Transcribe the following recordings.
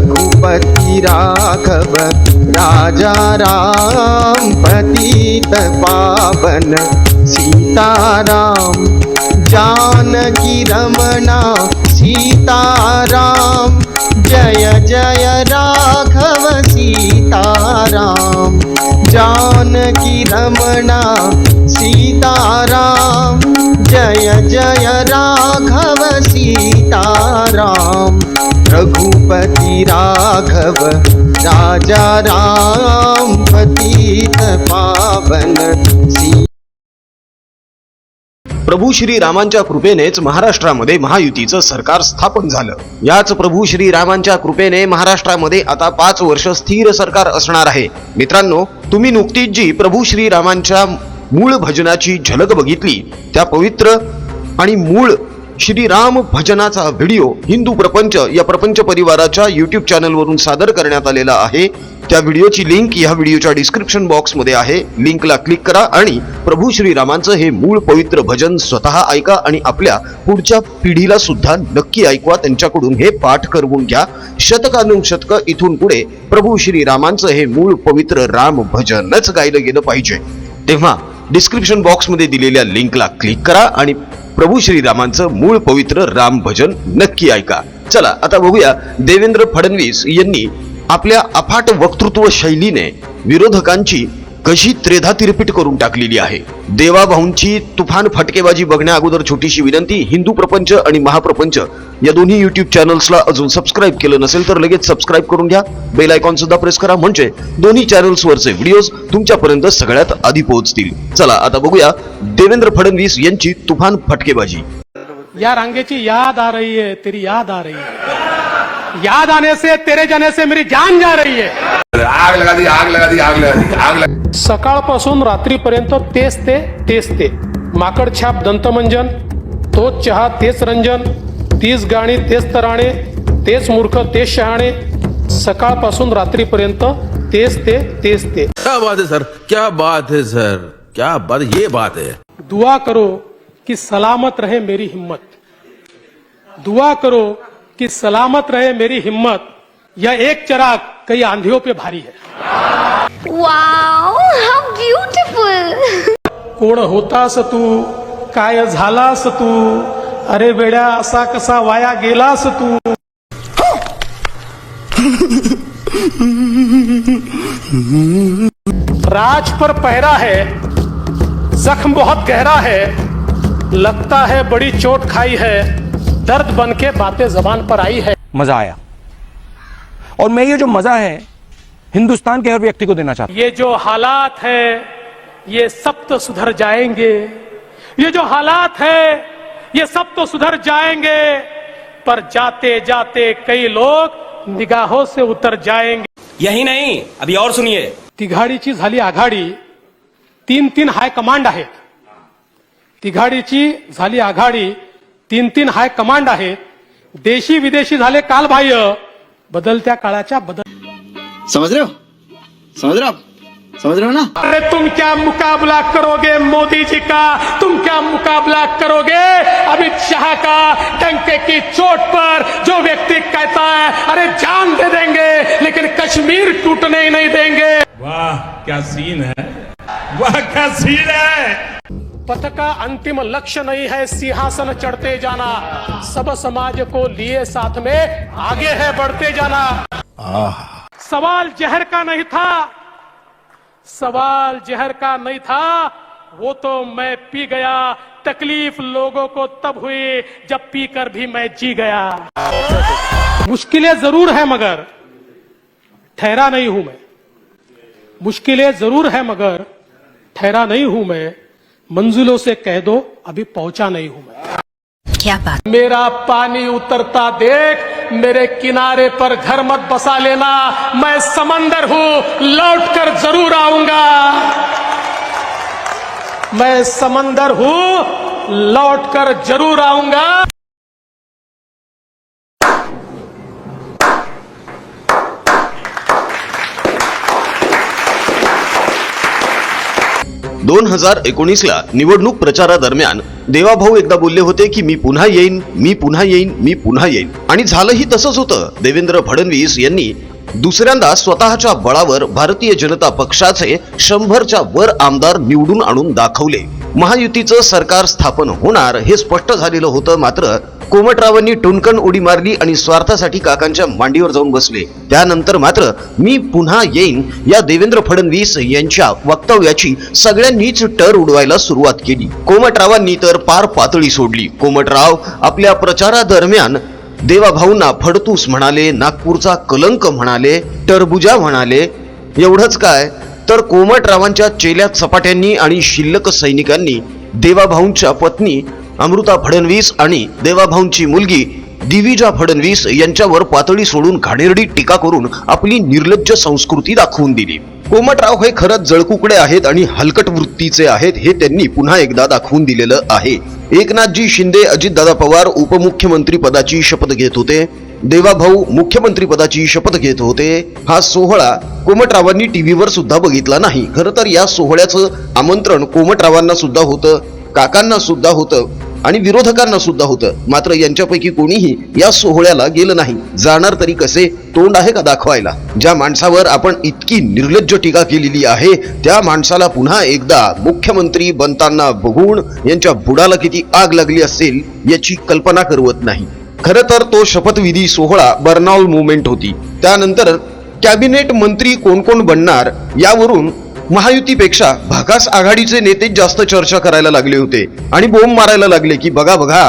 रघुपति राघव राजा राम पतित पावन सीताराम जानकी रमणा सीताराम जय जय राघव सीताराम जानकी रमणा सीताराम जय जय राघव सीताराम पती राघव राजा राम पतीत पावन सी प्रभू श्री रामांच्या कृपेनेच महाराष्ट्रामध्ये महायुतीचं सरकार स्थापन झालं. याच प्रभू श्री रामांच्या कृपेने महाराष्ट्रामध्ये आता पाच वर्ष स्थिर सरकार असणार आहे. मित्रांनो तुम्ही नुकतीच जी प्रभू श्री रामांच्या मूळ भजनाची झलक बघितली त्या पवित्र आणि मूळ श्रीराम भजनाचा व्हिडिओ हिंदू प्रपंच या प्रपंच परिवाराच्या युट्यूब चॅनलवरून सादर करण्यात आलेला आहे. त्या व्हिडिओची लिंक या व्हिडिओच्या डिस्क्रिप्शन बॉक्समध्ये आहे. लिंकला क्लिक करा आणि प्रभू श्रीरामांचं हे मूळ पवित्र भजन स्वतः ऐका आणि आपल्या पुढच्या पिढीला सुद्धा नक्की ऐकवा. त्यांच्याकडून हे पाठ करवून घ्या. शतकानुशतक इथून पुढे प्रभू श्रीरामांचं हे मूळ पवित्र राम भजनच गायलं गेलं पाहिजे. तेव्हा डिस्क्रिप्शन बॉक्समध्ये दिलेल्या लिंकला क्लिक करा आणि प्रभू श्रीरामांचं मूळ पवित्र राम भजन नक्की ऐका. चला आता बघूया देवेंद्र फडणवीस यांनी आपल्या अफाट वक्तृत्व शैलीने विरोधकांची कशी त्रेधा तिरपीट करून टाकलेली आहे? देवाभाऊंची तुफान फटकेबाजी बघण्या अगोदर छोटीशी विनंती हिंदू प्रपंच आणि महाप्रपंच या दोन्ही युट्यूब चॅनल्सला अजून सबस्क्राईब केलं नसेल तर लगेच सबस्क्राईब करून घ्या. बेल आयकॉन सुद्धा प्रेस करा. म्हणजे दोन्ही चॅनल्सवरचे व्हिडिओज तुमच्यापर्यंत सगळ्यात आधी पोहोचतील. चला आता बघूया देवेंद्र फडणवीस यांची तुफान फटकेबाजी. या रांगेची याद आ रही है तेरी याद आ रही है. याद आने से तेरे जाने से मेरी जान जा रही है. आग लगा दी आग लगा दी आग लगा दी आग लगा सकाळपासून रात्रीपर्यंत तेच ते तेच ते. माकड छाप दंतमंजन. तोच चहा तेच रंजन. तीच गाणी तेच तराणे. तेच मूर्ख तेच शहाणे. सकाळपासून रात्रीपर्यंत तेच ते तेच ते. क्या बात है सर? क्या बात है सर? क्या बात ये बात है। दुआ करो कि सलामत रहे मेरी हिम्मत। दुआ करो कि सलामत रहे मेरी हिम्मत। यह एक चराग कई आंधियों पे भारी है। Wow, how beautiful! कोण होतास तू काय झालास तू अरे वेड्या असा कसा वाया गेलास तू? राज पर पहरा है जख्म बहुत गहरा है लगता है बड़ी चोट खाई है दर्द बन के बातें जबान पर आई है। मज़ा आया। और मैं ये जो मज़ा है हिंदुस्तान के हर व्यक्ति को देना चाहता हूँ। ये जो हालात है ये सब तो सुधर जाएँगे। ये जो हालात है ये सब तो सुधर जाएँगे पर जाते जाते कई लोग निगाहों से उतर जाएँगे। यही नहीं अभी और सुनिए। तिघाडीची झाली आघाडी तीन तीन हाय कमांड आहेत। तिघाडीची झाली आघाडी तीन तीन हाय कमांड आहेत। देशी विदेशी झाले काल कालबाह्य बदलत्या काळाच्या बदल समझ रहे हो? समझ रहे हो आप? समझ रहे हो ना? अरे तुम क्या मुकाबला करोगे मोदी जी का? तुम क्या मुकाबला करोगे अमित शाह का टंके की चोट पर? जो व्यक्ति कहता है अरे जान दे देंगे लेकिन कश्मीर टूटने ही नहीं देंगे। वाह क्या सीन है? वाह क्या सीन है? पथ का अंतिम लक्ष्य नहीं है सिंहासन चढ़ते जाना। सब समाज को लिए साथ में आगे है बढ़ते जाना। सवाल जहर का नहीं था। सवाल जहर का नहीं था। वो तो मैं पी गया। तकलीफ़ लोगों को तब हुई जब पीकर भी मैं जी गया। मुश्किलें ज़रूर है मगर ठहरा नहीं हूँ मैं। मुश्किलें ज़रूर है मगर ठहरा नहीं हूँ मैं। मंजिलों से कह दो अभी पहुँचा नहीं हूँ मैं। क्या बात? मेरा पानी उतरता देख मेरे किनारे पर घर मत बसा लेना। मैं समंदर हूँ लौट कर ज़रूर आऊँगा। मैं समंदर हूँ लौट कर ज़रूर आऊँगा। दोन हजार एकोणीसला निवडणूक प्रचारादरम्यान देवाभाऊ एकदा बोलले होते की मी पुन्हा येईन मी पुन्हा येईन मी पुन्हा येईन. आणि झालंही तसंच होतं. देवेंद्र फडणवीस यांनी दुसऱ्यांदा स्वतःच्या बळावर भारतीय जनता पक्षाचे शंभरच्या वर आमदार निवडून आणून दाखवले. महायुतीचं सरकार स्थापन होणार हे स्पष्ट झालेलं होतं मात्र कोमटरावांनी टुनकन उडी मारली आणि स्वार्थासाठी काकांच्या मांडीवर जाऊन बसले. त्यानंतर मात्र मी पुन्हा येईन या देवेंद्र फडणवीस यांच्या वक्तव्याची सगळ्यांनीच टर उडवायला सुरुवात केली. कोमटरावांनी तर पार पातळी सोडली. कोमटराव आपल्या प्रचारादरम्यान देवाभाऊंना फडतूस म्हणाले नागपूरचा कलंक म्हणाले टरबुजा म्हणाले एवढंच काय तर कोमटरावांच्या चेल्या चपाट्यांनी आणि शिल्लक सैनिकांनी देवाभाऊंच्या पत्नी अमृता फडणवीस आणि देवाभाऊंची मुलगी दिविजा फडणवीस यांच्यावर पातळी सोडून घाणेरडी टीका करून आपली निर्लज्ज संस्कृती दाखवून दिली. कोमटराव हे खरंच जळकुकडे आहेत आणि हलकट वृत्तीचे आहेत हे त्यांनी पुन्हा एकदा दाखवून दिलेलं आहे. एकनाथजी शिंदे अजितदादा पवार उपमुख्यमंत्री पदाची शपथ घेत होते. देवाभाऊ मुख्यमंत्री पदाची शपथ घेत होते. हा सोहळा कोमटरावांनी टीव्हीवर सुद्धा बघितला नाही. खरं तर या सोहळ्याचं आमंत्रण कोमटरावांना सुद्धा होतं. काकांना सुद्धा होतं. आणि विरोधकांना सुद्धा होतं. मात्र यांच्यापैकी कोणीही या सोहळ्याला गेलं नाही. जाणार तरी कसे? तोंड आहे का दाखवायला? ज्या माणसावर आपण इतकी निर्लज्ज टीका केलेली आहे त्या माणसाला पुन्हा एकदा मुख्यमंत्री बनताना बघून यांच्या बुडाला किती आग लागली असेल याची कल्पना करवत नाही. खरं तर तो शपथविधी सोहळा बर्नाऊल मुवमेंट होती. त्यानंतर कॅबिनेट मंत्री कोण कोण बनणार यावरून महायुतीपेक्षा भाकास आघाडीचे नेते जास्त चर्चा करायला लागले होते आणि बोंब मारायला लागले की बघा बघा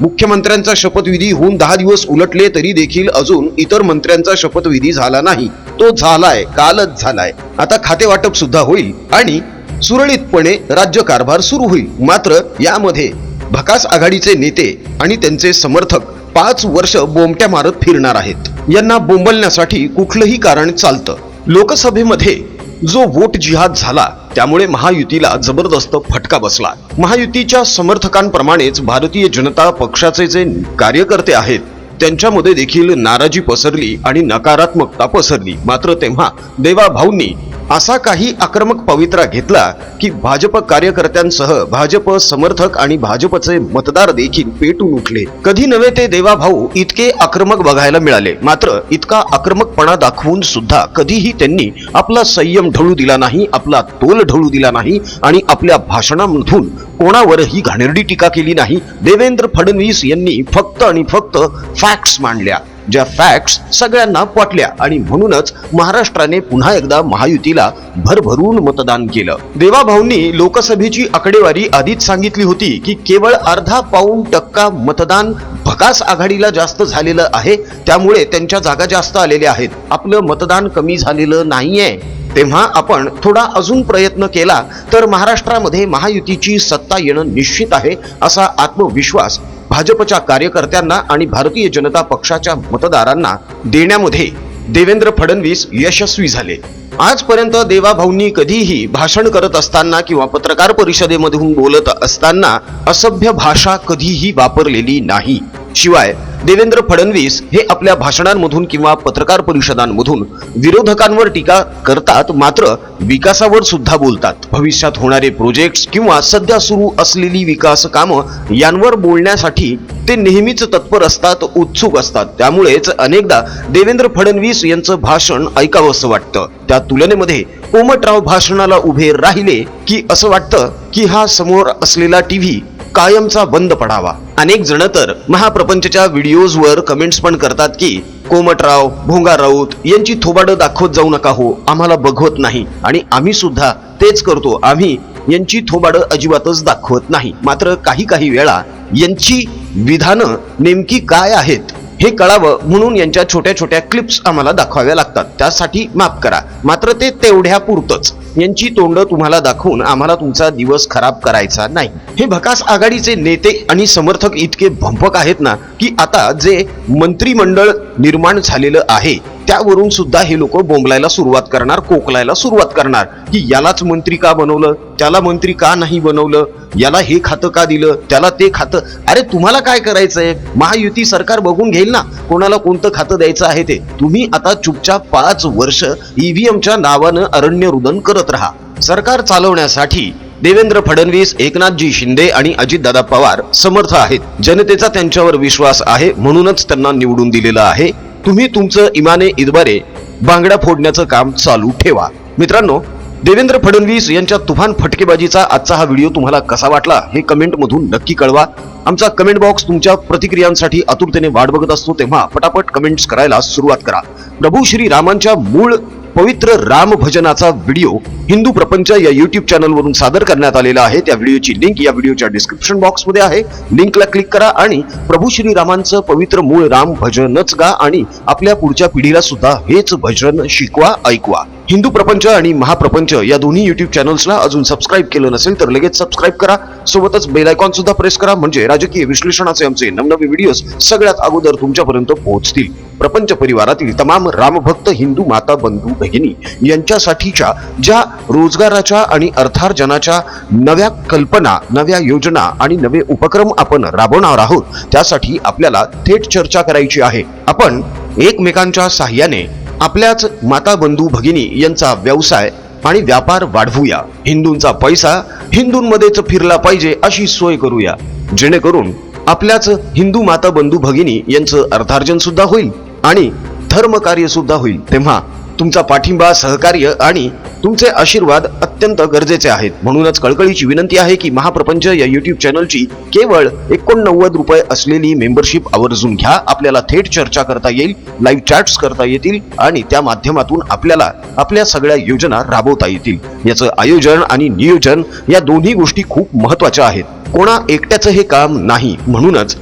मुख्यमंत्र्यांचा शपथविधी होऊन दहा दिवस उलटले तरी देखील अजून इतर मंत्र्यांचा शपथविधी झाला नाही. तो झालाय कालच झालाय. आता खाते वाटप सुद्धा होईल आणि सुरळीतपणे राज्यकारभार सुरू होईल. मात्र यामध्ये भकास आघाडीचे नेते आणि त्यांचे समर्थक पाच वर्ष बोमट्या मारत फिरणार आहेत. यांना बोंबलण्यासाठी कुठलंही कारण चालतं. लोकसभेमध्ये जो वोट जिहाद झाला त्यामुळे महायुतीला जबरदस्त फटका बसला. महायुतीच्या समर्थकांप्रमाणेच भारतीय जनता पक्षाचे जे कार्यकर्ते आहेत त्यांच्यामध्ये देखील नाराजी पसरली आणि नकारात्मकता पसरली. मात्र तेव्हा देवा भाऊंनी असा काही आक्रमक पवित्रा घेतला की भाजप कार्यकर्त्यांसह भाजप समर्थक आणि भाजपचे मतदार देखील पेटून उठले. कधी नव्हे ते देवा भाऊ इतके आक्रमक बघायला मिळाले. मात्र इतका आक्रमकपणा दाखवून सुद्धा कधीही त्यांनी आपला संयम ढळू दिला नाही आपला तोल ढळू दिला नाही आणि आपल्या भाषणामधून कोणावरही घाणेरडी टीका केली नाही. देवेंद्र फडणवीस यांनी फक्त आणि फक्त फॅक्ट्स मांडल्या. ज्या फॅक्ट्स सगळ्यांना पटल्या आणि म्हणूनच महाराष्ट्राने पुन्हा एकदा महायुतीला भरभरून मतदान केलं. देवाभाऊंनी लोकसभेची आकडेवारी आधीच सांगितली होती की केवळ अर्धा पाऊण टक्का मतदान भकास आघाडीला जास्त झालेलं आहे त्यामुळे त्यांच्या जागा जास्त आलेल्या आहेत. आपलं मतदान कमी झालेलं नाहीये. तेव्हा आपण थोडा अजून प्रयत्न केला तर महाराष्ट्रामध्ये महायुतीची सत्ता येणं निश्चित आहे असा आत्मविश्वास भाजपच्या कार्यकर्त्यांना आणि भारतीय जनता पक्षाच्या मतदारांना देण्यामध्ये देवेंद्र फडणवीस यशस्वी झाले. आजपर्यंत देवाभाऊंनी कधीही भाषण करत असताना किंवा पत्रकार परिषदेमधून बोलत असताना असभ्य भाषा कधीही वापरलेली नाही. शिवाय देवेंद्र फडणवीस हे आपल्या भाषणांमधून किंवा पत्रकार परिषदांमधून विरोधकांवर टीका करतात मात्र विकासावर सुद्धा बोलतात. भविष्यात होणारे प्रोजेक्ट्स किंवा सध्या सुरू असलेली विकास कामं यांवर बोलण्यासाठी ते नेहमीच तत्पर असतात उत्सुक असतात. त्यामुळेच अनेकदा देवेंद्र फडणवीस यांचं भाषण ऐकावंसं वाटतं. त्या तुलनेमध्ये कोमटराव भाषणाला उभे राहिले की असं वाटतं की हा समोर असलेला टीव्ही कायमचा बंद पडावा. अनेक जण तर महाप्रपंचच्या व्हिडिओ व्हिडिओजवर कमेंट्स पण करतात की कोमटराव भोंगा राऊत यांची थोबाडं दाखवत जाऊ नका हो आम्हाला बघवत नाही. आणि आम्ही सुद्धा तेच करतो. आम्ही यांची थोबाडं अजिबातच दाखवत नाही. मात्र काही काही वेळा यांची विधानं नेमकी काय आहेत हे कळावं म्हणून यांच्या छोट्या छोट्या क्लिप्स आम्हाला दाखवाव्या लागतात. त्यासाठी माफ करा. मात्र ते तेवढ्या पुरतच यांची तोंड तुम्हाला दाखवून आम्हाला तुमचा दिवस खराब करायचा नाही. हे भकास आघाडीचे नेते आणि समर्थक इतके भंपक आहेत ना की आता जे मंत्रिमंडळ निर्माण झालेलं आहे त्यावरून सुद्धा हे लोक बोंबलायला सुरुवात करणार कोकलायला सुरुवात करणार. की यालाच मंत्री का बनवलं? त्याला मंत्री का नाही बनवलं? याला हे खातं का दिलं? त्याला ते खातं? अरे तुम्हाला काय करायचंय? महायुती सरकार बघून घेईल ना कोणाला कोणतं खातं द्यायचं आहे ते. तुम्ही आता चुपचाप पाच वर्ष ईव्हीएमच्या नावानं अरण्य रुदन करत राहा. सरकार चालवण्यासाठी देवेंद्र फडणवीस एकनाथजी शिंदे आणि अजितदादा पवार समर्थ आहेत. जनतेचा त्यांच्यावर विश्वास आहे म्हणूनच त्यांना निवडून दिलेलं आहे. तुम्ही तुमचं इमाने इदबारे बांगड्या फोडण्याचं काम चालू ठेवा. मित्रांनो देवेंद्र फडणवीस यांच्या तुफान फटकेबाजीचा आजचा हा व्हिडिओ तुम्हाला कसा वाटला हे कमेंट मधून नक्की कळवा. आमचा कमेंट बॉक्स तुमच्या प्रतिक्रियांसाठी आतुरतेने वाट बघत असतो तेव्हा पटापट कमेंट्स करायला सुरुवात करा. प्रभू श्री रामांच्या मूळ पवित्र राम भजनाचा व्हिडिओ हिंदू प्रपंच या युट्यूब चॅनलवरून सादर करण्यात आलेला आहे. त्या व्हिडिओची लिंक या व्हिडिओच्या डिस्क्रिप्शन बॉक्समध्ये आहे. लिंकला क्लिक करा आणि प्रभू श्री रामांचं पवित्र मूळ राम भजनच गा आणि आपल्या पुढच्या पिढीला सुद्धा हेच भजन शिकवा ऐकवा. हिंदू प्रपंच आणि महाप्रपंच या दोन्ही युट्यूब चॅनल्सला अजून सबस्क्राईब केलं नसेल तर लगेच सबस्क्राईब करा. सोबतच बेल आयकॉन सुद्धा प्रेस करा. म्हणजे राजकीय विश्लेषणाचे आमचे नवनवे व्हिडिओज सगळ्यात अगोदर तुमच्यापर्यंत पोहोचतील. प्रपंच परिवारातील तमाम रामभक्त हिंदू माता बंधू भगिनी यांच्यासाठीच्या ज्या रोजगाराच्या आणि अर्थार्जनाच्या नव्या कल्पना नव्या योजना आणि नवे उपक्रम आपण राबवणार आहोत त्यासाठी आपल्याला थेट चर्चा करायची आहे. आपण एकमेकांच्या साह्याने आपल्याच माता बंधू भगिनी यांचा व्यवसाय आणि व्यापार वाढवूया. हिंदूंचा पैसा हिंदूंमध्येच फिरला पाहिजे अशी सोय करूया. जेणेकरून आपल्याच हिंदू माता बंधू भगिनी यांचं अर्थार्जन सुद्धा होईल आणि धर्मकार्य सुद्धा होईल. तेव्हा तुमचा पाठिंबा सहकार्य आणि तुमचे आशीर्वाद अत्यंत गरजेचे आहेत. म्हणूनच कळकळीची विनंती आहे की महाप्रपंच या युट्यूब चॅनलची केवळ एकोणनव्वद रुपये असलेली मेंबरशिप आवर्जून घ्या. आपल्याला थेट चर्चा करता येईल लाईव्ह चॅट्स करता येतील आणि त्या माध्यमातून आपल्याला आपल्या सगळ्या योजना राबवता येतील. याचं आयोजन आणि नियोजन या दोन्ही गोष्टी खूप महत्त्वाच्या आहेत. कोणा एकट्याचं हे काम नाही. म्हणूनच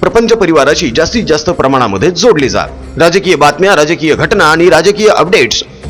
प्रपंच परिवाराशी जास्तीत जास्त प्रमाणामध्ये जोडले जा. राजकीय बातम्या राजकीय घटना आणि राजकीय अपडेट्स